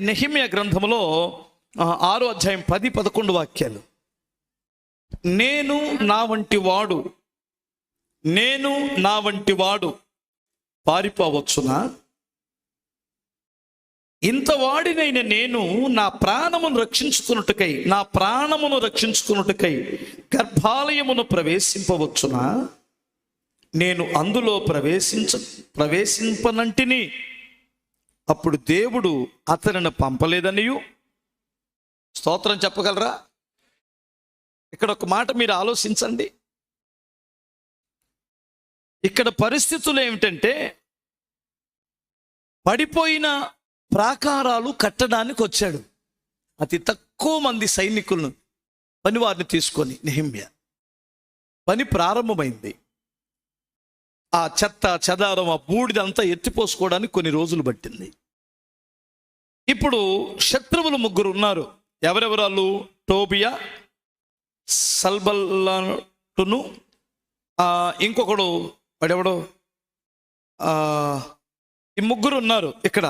Nehemiah గ్రంథములో ఆరు ఆరో అధ్యాయం పది పదకొండు వాక్యాలు. నేను నా వంటి వాడు నేను నా వంటి వాడు పారిపోవచ్చునా? ఇంత వాడినైన నేను నా ప్రాణమును రక్షించుకున్నట్టుకై నా ప్రాణమును రక్షించుకున్నట్టుకై గర్భాలయమును ప్రవేశింపవచ్చునా? నేను అందులో ప్రవేశించ ప్రవేశింపనంటిని అప్పుడు దేవుడు అతనిని పంపలేదనియు? స్తోత్రం చెప్పగలరా? ఇక్కడ ఒక మాట మీరు ఆలోచించండి. ఇక్కడ పరిస్థితులు ఏమిటంటే పడిపోయిన ప్రాకారాలు కట్టడానికి వచ్చాడు. అతి తక్కువ మంది సైనికులను పనివారిని తీసుకొని నిహిమ్య. పని ప్రారంభమైంది. ఆ చెత్త చెదారం ఆ బూడిదంతా ఎత్తిపోసుకోవడానికి కొన్ని రోజులు పట్టింది. ఇప్పుడు శత్రువులు ముగ్గురు ఉన్నారు. ఎవరెవరాలు టోబియా సల్బల్లాటును ఇంకొకడు వాడెవడో? ఈ ముగ్గురు ఉన్నారు ఇక్కడ.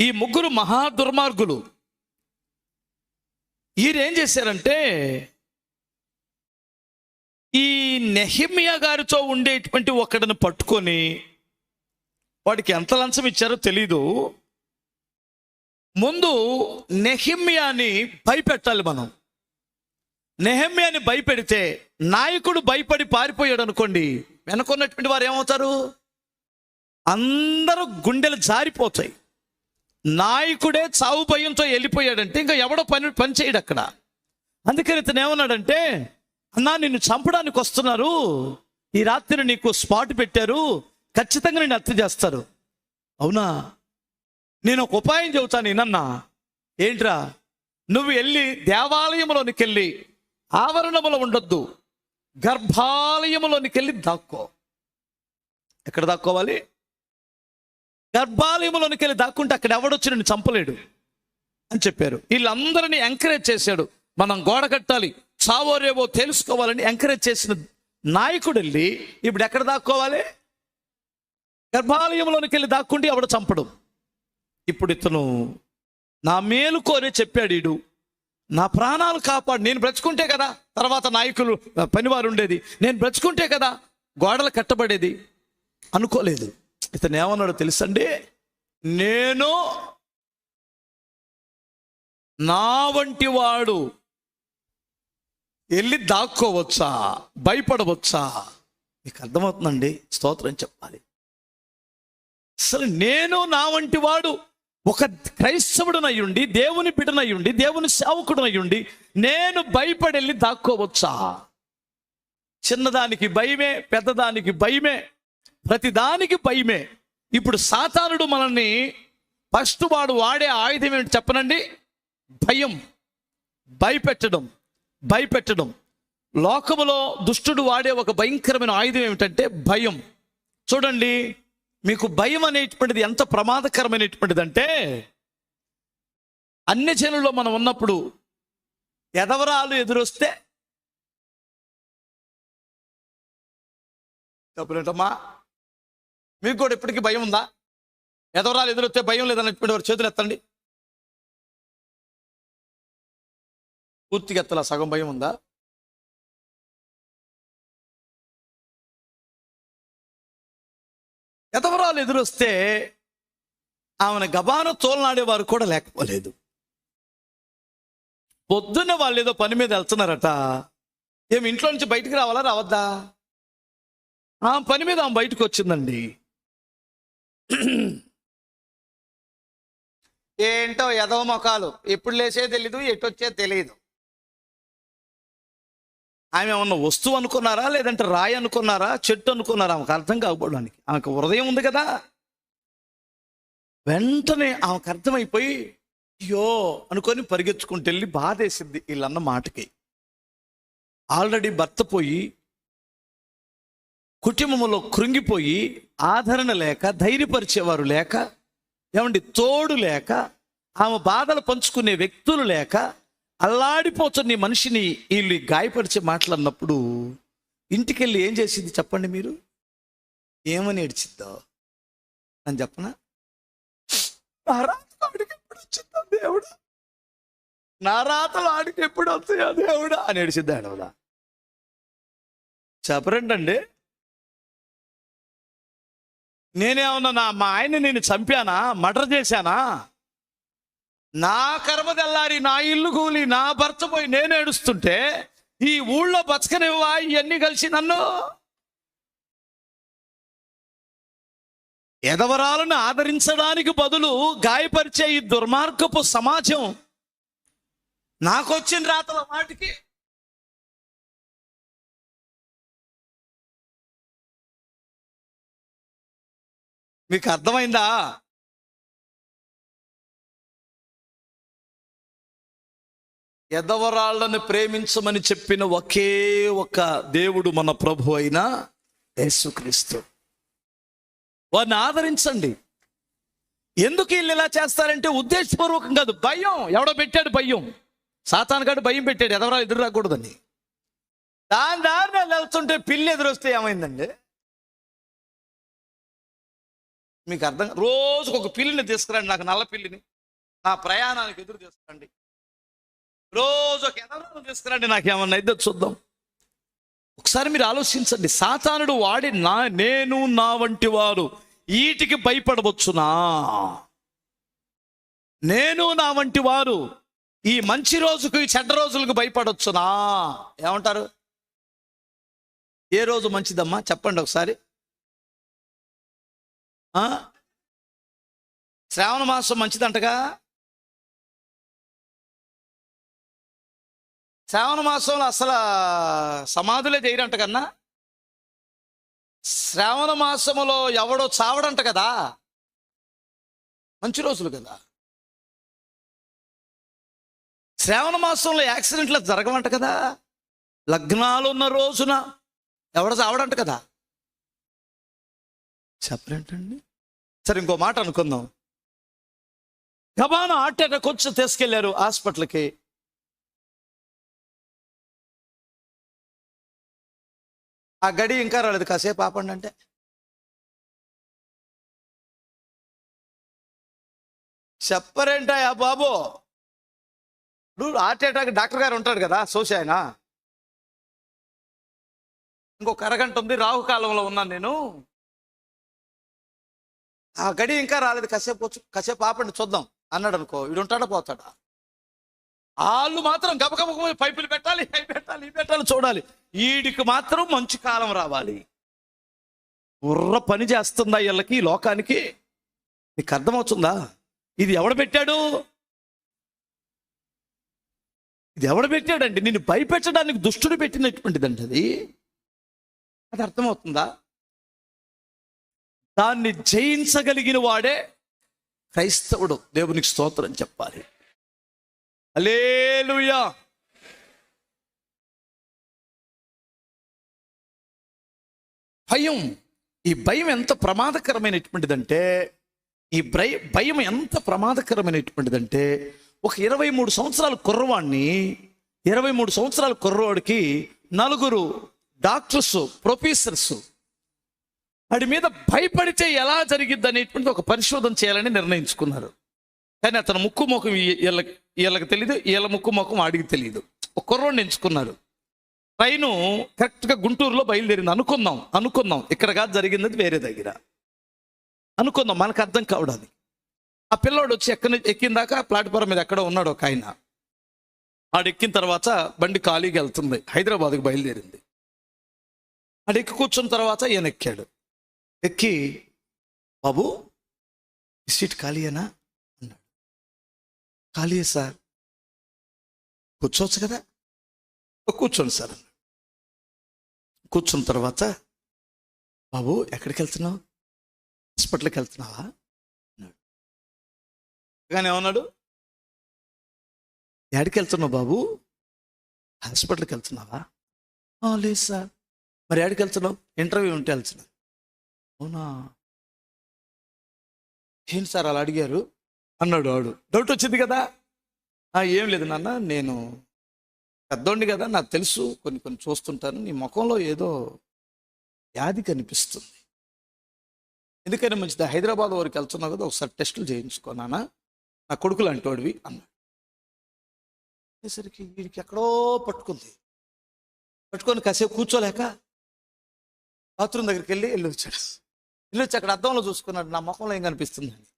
ఈ ముగ్గురు మహా దుర్మార్గులు. ఈరేం చేశారంటే ఈ నెహిమియా గారితో ఉండేటువంటి ఒకడిని పట్టుకొని వాడికి ఎంత లంచం ఇచ్చారో తెలీదు. ముందు నెహిమ్యాని భయపెట్టాలి మనం. నెహమ్యాని భయపెడితే నాయకుడు భయపడి పారిపోయాడు అనుకోండి వెనకున్నటువంటి వారు ఏమవుతారు? అందరూ గుండెలు జారిపోతాయి. నాయకుడే చావు భయంతో వెళ్ళిపోయాడంటే ఇంకా ఎవడో పని పని చేయడు అక్కడ. అందుకని ఇతను ఏమన్నాడంటే అన్నా నిన్ను చంపడానికి వస్తున్నారు. ఈ రాత్రి నీకు స్పాట్ పెట్టారు. ఖచ్చితంగా నేను హత్య చేస్తారు. అవునా? నేను ఒక ఉపాయం చెబుతాను వినన్నా ఏంట్రా? నువ్వు వెళ్ళి దేవాలయంలోనికి వెళ్ళి ఆవరణములో ఉండొద్దు. గర్భాలయంలోనికి వెళ్ళి దాక్కో. ఎక్కడ దాక్కోవాలి? గర్భాలయంలోనికి వెళ్ళి దాక్కుంటే అక్కడ ఎవడొచ్చి నిన్ను చంపలేడు అని చెప్పారు. వీళ్ళందరినీ ఎంకరేజ్ చేశాడు. మనం గోడ కట్టాలి చావో రేవో తెలుసుకోవాలని ఎంకరేజ్ చేసిన నాయకుడు వెళ్ళి ఇప్పుడు ఎక్కడ దాక్కోవాలి? గర్భాలయంలోనికి వెళ్ళి దాక్కుంటే ఎవడు చంపడు. ఇప్పుడు ఇతను నా మేలు కోరే చెప్పాడు ఇడు నా ప్రాణాలు కాపాడు. నేను బ్రతుకుంటే కదా తర్వాత నాయకులు పనివారు ఉండేది. నేను బ్రతుకుంటే కదా గోడలు కట్టబడేది. అనుకోలేదు. ఇతను ఏమన్నాడో తెలుసండి? నేను నా వంటి వాడు. వెళ్ళి దాక్కోవచ్చా? భయపడవచ్చా? మీకు అర్థమవుతుందండి? స్తోత్రం చెప్పాలి. అసలు నేను నా వంటి వాడు. ఒక క్రైస్తవుడునయ్యుండి దేవుని బిడనయ్యుండి దేవుని సేవకుడనయ్యుండి నేను భయపడెళ్ళి దాక్కోవచ్చా? చిన్నదానికి భయమే పెద్దదానికి భయమే ప్రతిదానికి భయమే. ఇప్పుడు సాతానుడు మనల్ని ఫస్ట్ వాడు వాడే ఆయుధం ఏమిటి చెప్పనండి? భయం భయపెట్టడం భయపెట్టడం. లోకములో దుష్టుడు వాడే ఒక భయంకరమైన ఆయుధం ఏమిటంటే భయం. చూడండి మీకు భయం అనేటువంటిది ఎంత ప్రమాదకరమైనటువంటిది అంటే అన్ని జనుల్లో మనం ఉన్నప్పుడు ఎదవరాలు ఎదురొస్తే చెప్పలేటమ్మా మీకు కూడా ఇప్పటికీ భయం ఉందా? ఎదవరాలు ఎదురొస్తే భయం లేదన్నటువంటి వారు చేతులు ఎత్తండి. పూర్తిగా ఎత్తలా సగం భయం ఉందా? అవసరాలు ఎదురొస్తే ఆమెను గబాన తోలనాడేవారు కూడా లేకపోలేదు. పొద్దున్న వాళ్ళు ఏదో పని మీద వెళ్తున్నారట. ఏమి ఇంట్లో నుంచి బయటికి రావాలా రావద్దా? ఆ పని మీద ఆమె బయటకు వచ్చిందండి. ఏంటో ఎదవ మొఖాలు. ఎప్పుడు లేచే తెలీదు ఎటు వచ్చే తెలియదు ఆమె ఏమన్నా వస్తువు అనుకున్నారా? లేదంటే రాయి అనుకున్నారా? చెట్టు అనుకున్నారా? ఆమెకు అర్థం కాకపోవడానికి. ఆమెకు హృదయం ఉంది కదా. వెంటనే ఆమెకు అర్థమైపోయి అయ్యో అనుకొని పరిగెత్తుకుంటూ వెళ్ళి బాధేసింది వీళ్ళన్న మాటకి. ఆల్రెడీ భర్త పోయి కుటుంబంలో కృంగిపోయి ఆదరణ లేక ధైర్యపరిచేవారు లేక ఏమండి తోడు లేక ఆమె బాధలు పంచుకునే వ్యక్తులు లేక అల్లాడిపోతున్న ఈ మనిషిని వీళ్ళు గాయపరిచే మాట్లాడినప్పుడు ఇంటికెళ్ళి ఏం చేసింది చెప్పండి మీరు? ఏమని ఏడ్చిద్దో? అని చెప్పనా? "నా నా రాతలు ఆడికి ఎప్పుడు వస్తాయా దేవుడా? అని ఏడిసిద్ది ఆడవదా చెప్పరండి నేనేమన్నా నా మా ఆయన నేను చంపానా? మర్డర్ చేశానా? నా కర్మ తెల్లారి నా ఇల్లు కూలి నా భర్త పోయి నేను ఏడుస్తుంటే ఈ ఊళ్ళో బతకనివ్వా ఇవన్నీ కలిసి నన్ను ఎదవరాలను ఆదరించడానికి బదులు గాయపరిచే ఈ దుర్మార్గపు సమాజం నాకొచ్చిన రాతల వాటికి మీకు అర్థమైందా? ఎదవరాళ్ళను ప్రేమించమని చెప్పిన ఒకే ఒక దేవుడు మన ప్రభు అయిన యేసుక్రీస్తు. వారిని ఆదరించండి. ఎందుకు వీళ్ళు ఇలా చేస్తారంటే ఉద్దేశపూర్వకం కాదు భయం. ఎవడో పెట్టాడు భయం. సాతానగాడు భయం పెట్టాడు ఎదవరా ఎదురు రాకూడదని. దాని దారిన వెళ్తుంటే పిల్లి ఎదురొస్తే ఏమైందండి? మీకు అర్థం రోజుకు ఒక పిల్లిని తీసుకురండి నాకు నల్ల పిల్లిని. నా ప్రయాణానికి ఎదురు తీసుకురండి. రోజు ఒక ఎదవరాలను తీసుకురండి నాకేమన్నా అయితే చూద్దాం. ఒకసారి మీరు ఆలోచించండి సాతానుడు వాడి నా నేను నా వంటి వారు వీటికి భయపడవచ్చునా? నేను నా వంటి వారు ఈ మంచి రోజుకు ఈ చెడ్డ రోజులకు భయపడవచ్చునా? ఏమంటారు? ఏ రోజు మంచిదమ్మా? చెప్పండి ఒకసారి. శ్రావణ మాసం మంచిదంటగా? శ్రావణ మాసంలో అసలు సమాధులే చేయరంట కన్నా? శ్రావణ మాసములో ఎవడో చావడంట కదా? మంచి రోజులు కదా? శ్రావణ మాసంలో యాక్సిడెంట్లు జరగవంట కదా? లగ్నాలు ఉన్న రోజున ఎవడ చావడంట కదా? చెప్పరేంటండి? సరే ఇంకో మాట అనుకుందాం. గబాన హార్ట్ అటాక్ వచ్చి తీసుకెళ్ళారు హాస్పిటల్కి. ఆ గడి ఇంకా రాలేదు. కాసేపు ఆపండి అంటే. చెప్పరేంటాయా బాబు? నువ్వు హార్ట్ అటాక్ డాక్టర్ గారు ఉంటాడు కదా సోసి ఆయన. ఇంకొక అరగంట ఉంది రాహుకాలంలో ఉన్నాను నేను. ఆ గడి ఇంకా రాలేదు. కాసేపు కాసేపు ఆపండి చూద్దాం. అన్నాడు అనుకో వీడు ఉంటాడా పోతాడా? వాళ్ళు మాత్రం గబగబ పైపులు పెట్టాలి అవి పెట్టాలి ఇవి పెట్టాలి చూడాలి. వీడికి మాత్రం మంచి కాలం రావాలి. బుర్ర పని చేస్తుందా వీళ్ళకి లోకానికి? నీకు అర్థమవుతుందా? ఇది ఎవడు పెట్టాడు? ఇది ఎవడు పెట్టాడండి? నిన్ను భయపెట్టడానికి దుష్టుడు పెట్టినటువంటిదండి అది. అది అర్థమవుతుందా? దాన్ని జయించగలిగిన వాడే క్రైస్తవుడు. దేవునికి స్తోత్రం చెప్పాలి. అలేలుయా భయం. ఈ భయం ఎంత ప్రమాదకరమైనటువంటిదంటే ఈ భయ భయం ఎంత ప్రమాదకరమైనటువంటిదంటే ఒక ఇరవై మూడు సంవత్సరాల కుర్రవాడిని ఇరవై మూడు సంవత్సరాల కుర్రవాడికి నలుగురు డాక్టర్స్ ప్రొఫెసర్స్ వాడి మీద భయపడితే ఎలా జరిగిద్ది అనేటువంటి ఒక పరిశోధన చేయాలని నిర్ణయించుకున్నారు. కానీ అతను ముక్కు ముఖం వీళ్ళకి వీళ్ళకి తెలియదు వీళ్ళ ముక్కు ముఖం వాడికి తెలియదు ఒక కుర్రోడిని ఎంచుకున్నారు ట్రైను కరెక్ట్గా గుంటూరులో బయలుదేరింది. అనుకుందాం అనుకుందాం. ఇక్కడ కాదు జరిగింది వేరే దగ్గర. అనుకుందాం మనకు అర్థం కావడానికి. ఆ పిల్లోడు వచ్చి ఎక్కడి ఎక్కిన దాకా ప్లాట్ఫారం మీద ఎక్కడో ఉన్నాడు ఒక ఆయన. ఆడు ఎక్కిన తర్వాత బండి ఖాళీగా వెళ్తుంది. హైదరాబాద్కి బయలుదేరింది. ఆడు ఎక్కి కూర్చున్న తర్వాత ఈయన ఎక్కాడు. ఎక్కి బాబు సీట్ ఖాళీయేనా? ఖాళీయే సార్. కూర్చోవచ్చు కదా? కూర్చోండి సార్. కూర్చున్న తర్వాత బాబు ఎక్కడికి వెళ్తున్నావు? హాస్పిటల్కి వెళ్తున్నావా? అన్నాడు. కానీ ఏమన్నాడు? ఎక్కడికి వెళ్తున్నావు బాబు. హాస్పిటల్కి వెళ్తున్నావా? లేదు సార్. మరి ఎక్కడికి వెళ్తున్నావు? ఇంటర్వ్యూ ఉంటే వెళ్తున్నాను. అవునా? ఏంటి సార్? అలా అడిగారు. అన్నాడు వాడు. డౌట్ వచ్చింది కదా? ఏం లేదు నాన్న నేను పెద్దోండి కదా నాకు తెలుసు కొన్ని కొన్ని చూస్తుంటాను. నీ ముఖంలో ఏదో వ్యాధి కనిపిస్తుంది. ఎందుకైనా మంచిది హైదరాబాద్ వరకు వెళ్తున్నావు కదా ఒకసారి టెస్టులు చేయించుకో నాన్న. నా కొడుకులు అంటోడివి అన్నాడు. అనేసరికి వీడికి ఎక్కడో పట్టుకుంది. పట్టుకొని కాసేపు కూర్చోలేక బాత్రూమ్ దగ్గరికి వెళ్ళి వెళ్ళి వచ్చాడు. వెళ్ళి వచ్చి అక్కడ అద్దంలో చూసుకున్నాడు. నా ముఖంలో ఏం కనిపిస్తుందని. ఈ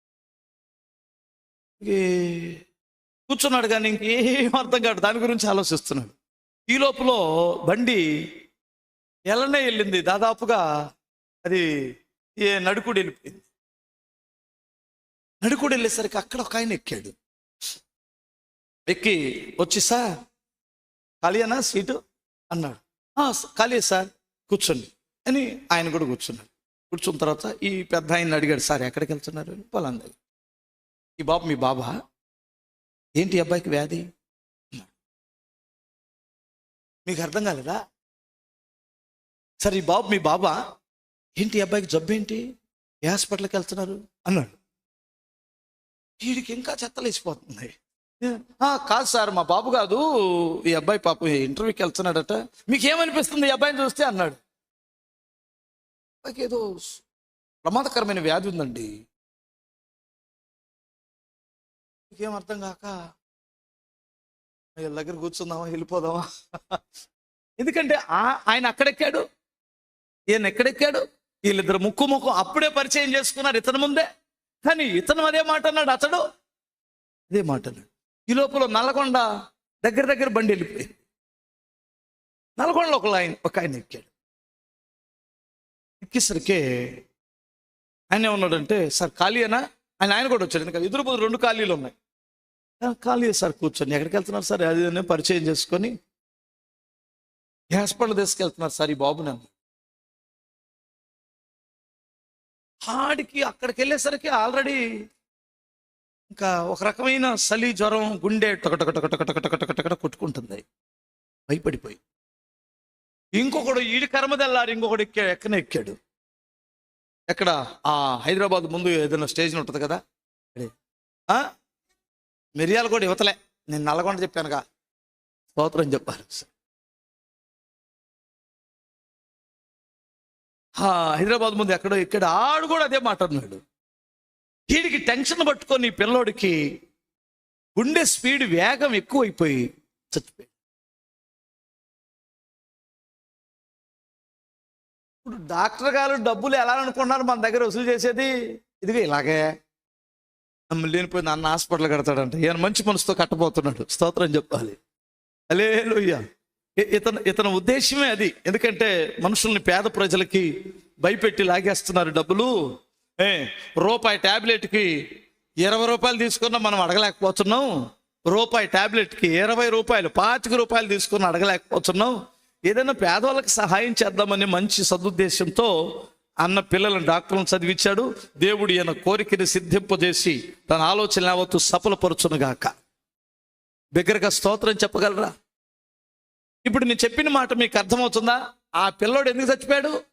కూర్చున్నాడు కానీ ఇంకేం అర్థం కాదు. దాని గురించి ఆలోచిస్తున్నాడు. ఈ లోపల బండి ఎలానే వెళ్ళింది. దాదాపుగా అది ఏ నడుకుడు వెళ్ళిపోయింది. నడుకుడు వెళ్ళేసరికి అక్కడ ఒక ఆయన ఎక్కాడు. ఎక్కి వచ్చి సార్ ఖాళీనా సీటు? అన్నాడు. ఖాళీ సార్ కూర్చోండి. అని ఆయన కూడా కూర్చున్నాడు. కూర్చున్న తర్వాత ఈ పెద్ద ఆయన అడిగాడు సార్ ఎక్కడికి వెళ్తున్నారు? పొలం దగ్గర. ఈ బాబు మీ బాబా? ఏంటి అబ్బాయికి వ్యాధి? మీకు అర్థం కాలేదా? సరే ఈ బాబు మీ బాబా ఏంటి అబ్బాయికి జబ్బు ఏంటి? ఏ హాస్పిటల్కి వెళ్తున్నారు? అన్నాడు. వీడికి ఇంకా చెత్తలేసిపోతుంది "ఆ, కాదు సార్ మా బాబు కాదు ఈ అబ్బాయి పాప ఇంటర్వ్యూకి వెళ్తున్నాడట. మీకు ఏమనిపిస్తుంది ఈ అబ్బాయిని చూస్తే? అన్నాడు. అబ్బాయికి ఏదో ప్రమాదకరమైన వ్యాధి ఉందండి. మీకేం అర్థం కాక వీళ్ళ దగ్గర కూర్చుందామా వెళ్ళిపోదామా? ఎందుకంటే ఆ- ఆయన అక్కడెక్కాడు ఈయన ఎక్కడెక్కాడు వీళ్ళిద్దరు ముక్కు ముక్కు అప్పుడే పరిచయం చేసుకున్నారు ఇతను ముందే. కానీ ఇతను అదే మాట అన్నాడు అతడు అదే మాట అన్నాడు. ఈ లోపల నల్లకొండ దగ్గర దగ్గర బండి వెళ్ళిపోయింది. నల్గొండలో ఒక ఆయన ఒక ఆయన ఎక్కాడు. ఎక్కేసరికి ఆయన ఏమన్నాడంటే సార్ ఖాళీయేనా? ఆయన ఆయన కూడా వచ్చాడు. ఎందుకంటే ఎదురు రెండు ఖాళీలు ఉన్నాయి. ఖాళీ సార్ కూర్చొని. ఎక్కడికి వెళ్తున్నారు సార్? అది అని పరిచయం చేసుకొని హాస్పిటల్ తీసుకెళ్తున్నారు సార్ ఈ బాబు నన్ను. ఆడికి అక్కడికి వెళ్ళేసరికి ఆల్రెడీ ఇంకా ఒక రకమైన చలి జ్వరం గుండె టొకటొకటొకటొకటొకటొకటొకట కొట్టుకుంటుంది. భయపడిపోయి. ఇంకొకడు ఈడి కర్మదెల్లారు ఇంకొకడు ఎక్కాడు ఎక్కడ ఎక్కాడు. ఎక్కడ? ఆ హైదరాబాద్ ముందు ఏదైనా స్టేజ్ ఉంటుంది కదా? ఆ? మిరియాలు కూడా ఇవతలే నేను నల్లగొండ చెప్పానుగా. స్తోత్రం చెప్పారు హైదరాబాద్ ముందు ఎక్కడో ఇక్కడ ఆడు కూడా అదే మాట్లాడినాడు వీడికి టెన్షన్ పట్టుకొని పిల్లోడికి గుండె స్పీడ్ వేగం ఎక్కువైపోయి చచ్చిపోయాడు. ఇప్పుడు డాక్టర్ గారు డబ్బులు ఎలా అనుకున్నారు మన దగ్గర వసూలు చేసేది? ఇదిగో ఇలాగే. నన్ను అన్న హాస్పిటల్ కడతాడంట. ఈయన మంచి మనసుతో కట్టబోతున్నాడు. స్తోత్రం చెప్పాలి. అలే ఇతను ఇతని ఉద్దేశమే అది. ఎందుకంటే మనుషుల్ని పేద ప్రజలకి భయపెట్టి లాగేస్తున్నారు డబ్బులు. ఏ రూపాయి టాబ్లెట్కి ఇరవై రూపాయలు తీసుకున్నా మనం అడగలేకపోతున్నాం. రూపాయి టాబ్లెట్కి ఇరవై రూపాయలు పాతిక రూపాయలు తీసుకుని అడగలేకపోతున్నాం. ఏదైనా పేదవాళ్ళకి సహాయం చేద్దామని మంచి సదుద్దేశంతో అన్న పిల్లలను డాక్టర్లను చదివించాడు. దేవుడు ఈయన కోరికని సిద్ధింపజేసి తన ఆలోచన యావత్తు సఫలపరచునుగాక. దగ్గరగా స్తోత్రం చెప్పగలరా? ఇప్పుడు నేను చెప్పిన మాట మీకు అర్థమవుతుందా? ఆ పిల్లోడు ఎందుకు చచ్చిపోయాడు?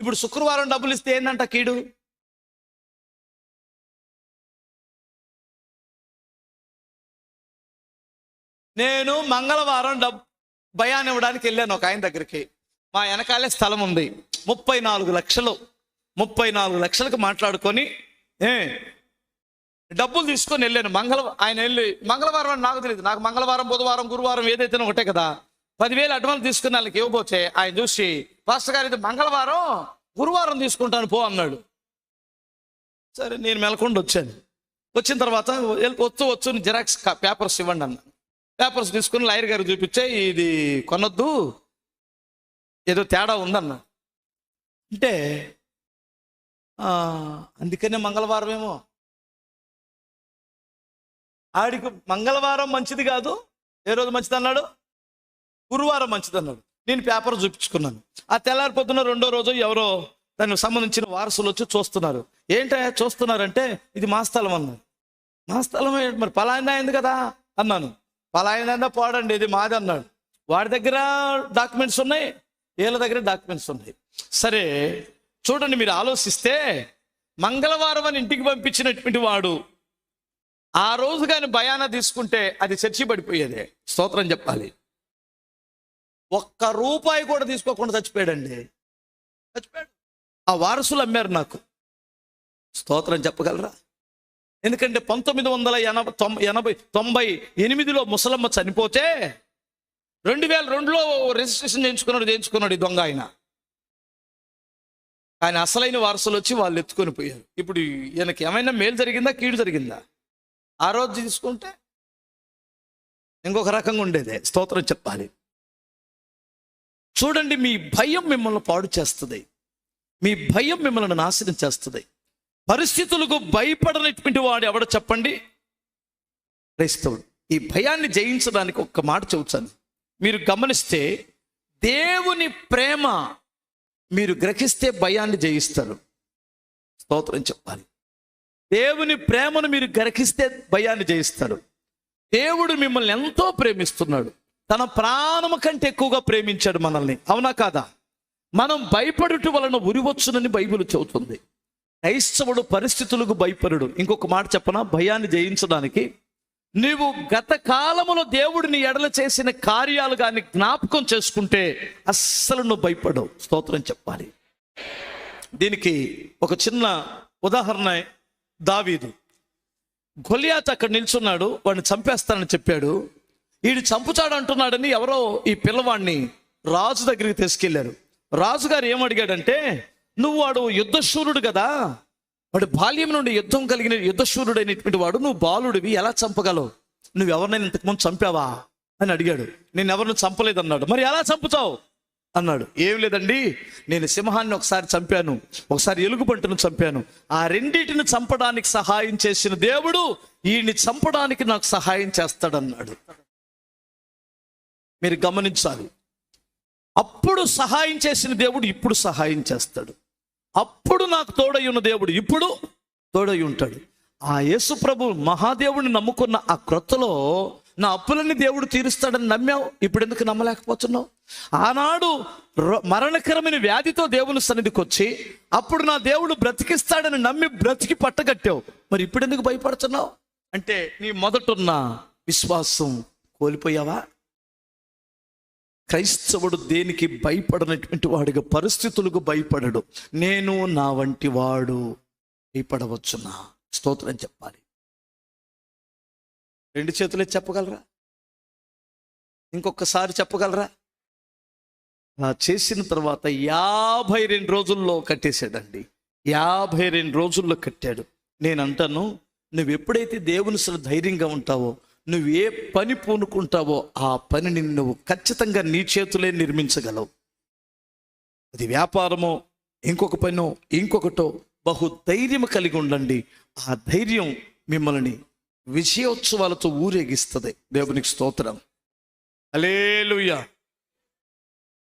ఇప్పుడు శుక్రవారం డబ్బులు ఇస్తే ఏంటంట కీడు? నేను మంగళవారం డబ్బు భయాన్ని ఇవ్వడానికి వెళ్ళాను ఒక ఆయన దగ్గరికి. మా వెనకాలే స్థలం ఉంది. ముప్పై నాలుగు లక్షలు. ముప్పై నాలుగు లక్షలకు మాట్లాడుకొని ఏ డబ్బులు తీసుకొని వెళ్ళాను. మంగళ ఆయన వెళ్ళి మంగళవారం అని నాకు తెలియదు నాకు మంగళవారం బుధవారం గురువారం ఏదైతే ఒకటే కదా. పదివేలు అడ్వాన్స్ తీసుకుని వాళ్ళకి ఇవ్వబోచే ఆయన చూసి పాస్టర్ గారు ఇది మంగళవారం గురువారం తీసుకుంటాను పో అన్నాడు. సరే నేను మెలకుండా వచ్చాను. వచ్చిన తర్వాత వచ్చు వచ్చు జిరాక్స్ పేపర్స్ ఇవ్వండి అన్న పేపర్స్ తీసుకుని లాయర్ గారు చూపించే ఇది కొనొద్దు ఏదో తేడా ఉందన్న. అంటే అందుకనే మంగళవారం ఏమో ఆడికి మంగళవారం మంచిది కాదు ఏ రోజు మంచిది అన్నాడు గురువారం మంచిది అన్నాడు నేను పేపర్ చూపించుకున్నాను. ఆ తెల్లారి పొద్దున రెండో రోజు ఎవరో దానికి సంబంధించిన వారసులు వచ్చి చూస్తున్నారు. ఏంటయ్యా చూస్తున్నారంటే ఇది మా స్థలం అన్నారు మా స్థలం మరి పలాయన అయింది కదా అన్నాను. పలాయన పోడండి ఇది మాది అన్నాడు. వాడి దగ్గర డాక్యుమెంట్స్ ఉన్నాయి వీళ్ళ దగ్గర డాక్యుమెంట్స్ ఉన్నాయి. సరే చూడండి మీరు ఆలోచిస్తే మంగళవారం అని ఇంటికి పంపించినటువంటి వాడు ఆ రోజు కానీ భయాన తీసుకుంటే అది చర్చి పడిపోయేదే. స్తోత్రం చెప్పాలి. ఒక్క రూపాయి కూడా తీసుకోకుండా చచ్చిపోయాడండి. చచ్చిపోయాడు. ఆ వారసులు అమ్మారు నాకు. స్తోత్రం చెప్పగలరా? ఎందుకంటే పంతొమ్మిది వందల ఎనభై తొంభై ఎనభై తొంభై ఎనిమిదిలో ముసలమ్మ చనిపోతే రెండు వేల రెండులో రిజిస్ట్రేషన్ చేయించుకున్నాడు చేయించుకున్నాడు ఈ దొంగ ఆయన. ఆయన అసలైన వారసులు వచ్చి వాళ్ళు ఎత్తుకొని పోయారు. ఇప్పుడు ఈయనకి ఏమైనా మేలు జరిగిందా కీడు జరిగిందా? ఆ రోజు తీసుకుంటే ఇంకొక రకంగా ఉండేదే. స్తోత్రం చెప్పాలి. చూడండి మీ భయం మిమ్మల్ని పాడు చేస్తుంది. మీ భయం మిమ్మల్ని నాశనం చేస్తుంది. పరిస్థితులకు భయపడనటువంటి వాడు ఎవడో చెప్పండి? క్రైస్తవుడు. ఈ భయాన్ని జయించడానికి ఒక్క మాట చెబుతాను. మీరు గమనిస్తే దేవుని ప్రేమ మీరు గ్రహిస్తే భయాన్ని జయిస్తారు. స్తోత్రం చెప్పాలి. దేవుని ప్రేమను మీరు గ్రహిస్తే భయాన్ని జయిస్తారు. దేవుడు మిమ్మల్ని ఎంతో ప్రేమిస్తున్నాడు. తన ప్రాణము కంటే ఎక్కువగా ప్రేమించాడు మనల్ని. అవునా కాదా? మనం భయపడుట వలన ఉరివచ్చునని బైబిల్ చెబుతుంది. క్రైస్తవుడు పరిస్థితులకు భయపరుడు. ఇంకొక మాట చెప్పనా? భయాన్ని జయించడానికి నీవు గత కాలములో దేవుడు నీ ఎడల చేసిన కార్యాలు కానీ జ్ఞాపకం చేసుకుంటే అస్సలు నువ్వు భయపడవు. స్తోత్రం చెప్పాలి. దీనికి ఒక చిన్న ఉదాహరణ దావీదు. గొలియాత్ అక్కడ నిల్చున్నాడు వాడిని చంపేస్తానని చెప్పాడు. వీడు చంపుచాడు అంటున్నాడని ఎవరో ఈ పిల్లవాడిని రాజు దగ్గరికి తీసుకెళ్ళారు. రాజుగారు ఏమడిగాడంటే నువ్వు వాడు యుద్ధశూరుడు కదా వాడు బాల్యం నుండి యుద్ధం కలిగిన యుద్ధశూరుడైనటువంటి వాడు నువ్వు బాలుడివి ఎలా చంపగలవు? నువ్వు ఎవరినైనా ఇంతకుముందు చంపావా? అని అడిగాడు. నేను ఎవరిని చంపలేదన్నాడు. మరి ఎలా చంపుతావు? అన్నాడు. ఏం లేదండి నేను సింహాన్ని ఒకసారి చంపాను ఒకసారి ఎలుగుబంటును చంపాను. ఆ రెండింటిని చంపడానికి సహాయం చేసిన దేవుడు ఈయన్ని చంపడానికి నాకు సహాయం చేస్తాడన్నాడు. మీరు గమనించాలి. అప్పుడు సహాయం చేసిన దేవుడు ఇప్పుడు సహాయం చేస్తాడు. అప్పుడు నాకు తోడై ఉన్న దేవుడు ఇప్పుడు తోడై ఉంటాడు. ఆ యేసు ప్రభు మహాదేవుని నమ్ముకున్న ఆ క్రొత్తలో నా అప్పులన్నీ దేవుడు తీరుస్తాడని నమ్మావు. ఇప్పుడు ఎందుకు నమ్మలేకపోతున్నావు? ఆనాడు మరణకరమైన వ్యాధితో దేవుని సన్నిధికి వచ్చి అప్పుడు నా దేవుడు బ్రతికిస్తాడని నమ్మి బ్రతికి పట్టగట్టావు. మరి ఇప్పుడు ఎందుకు భయపడుతున్నావు? అంటే నీ మొదటున్న విశ్వాసం కోల్పోయావా? క్రైస్తవుడు దేనికి భయపడనటువంటి వాడిగా పరిస్థితులకు భయపడడు. నేను నా వంటి వాడు భయపడవచ్చునా? స్తోత్రం చెప్పాలి. రెండు చేతులే చెప్పగలరా? ఇంకొకసారి చెప్పగలరా? అలా చేసిన తర్వాత యాభై రెండు రోజుల్లో కట్టేశాడండి. యాభై రెండు రోజుల్లో కట్టాడు. నేను అంటాను నువ్వు ఎప్పుడైతే దేవుని ధైర్యంగా ఉంటావో నువ్వు ఏ పని పూనుకుంటావో ఆ పనిని నువ్వు ఖచ్చితంగా నీ చేతులే నిర్మించగలవు. అది వ్యాపారమో ఇంకొక పనో ఇంకొకటో బహు ధైర్యం కలిగి ఉండండి. ఆ ధైర్యం మిమ్మల్ని విజయోత్సవాలతో ఊరేగిస్తుంది. దేవునికి స్తోత్రం. అలేలుయ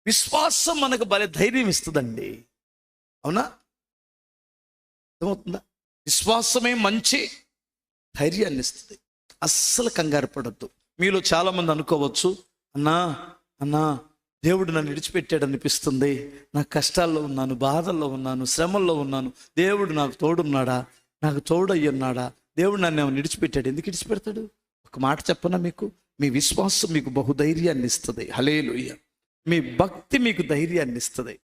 విశ్వాసం మనకు భలే ధైర్యం ఇస్తుందండి. అవునా? అర్థమవుతుందా? విశ్వాసమే మంచి ధైర్యాన్ని ఇస్తుంది. అస్సలు కంగారు పడద్దు. మీలో చాలామంది అనుకోవచ్చు అన్నా అన్నా దేవుడు నన్ను విడిచిపెట్టాడు అనిపిస్తుంది. నా కష్టాల్లో ఉన్నాను బాధల్లో ఉన్నాను శ్రమల్లో ఉన్నాను. దేవుడు నాకు తోడున్నాడా? నాకు తోడయ్యున్నాడా? దేవుడు నన్ను ఏమైనా విడిచిపెట్టాడు? ఎందుకు విడిచిపెడతాడు? ఒక మాట చెప్పనా మీకు? మీ విశ్వాసం మీకు బహుధైర్యాన్ని ఇస్తుంది. హలేలుయ్య మీ భక్తి మీకు ధైర్యాన్ని ఇస్తుంది.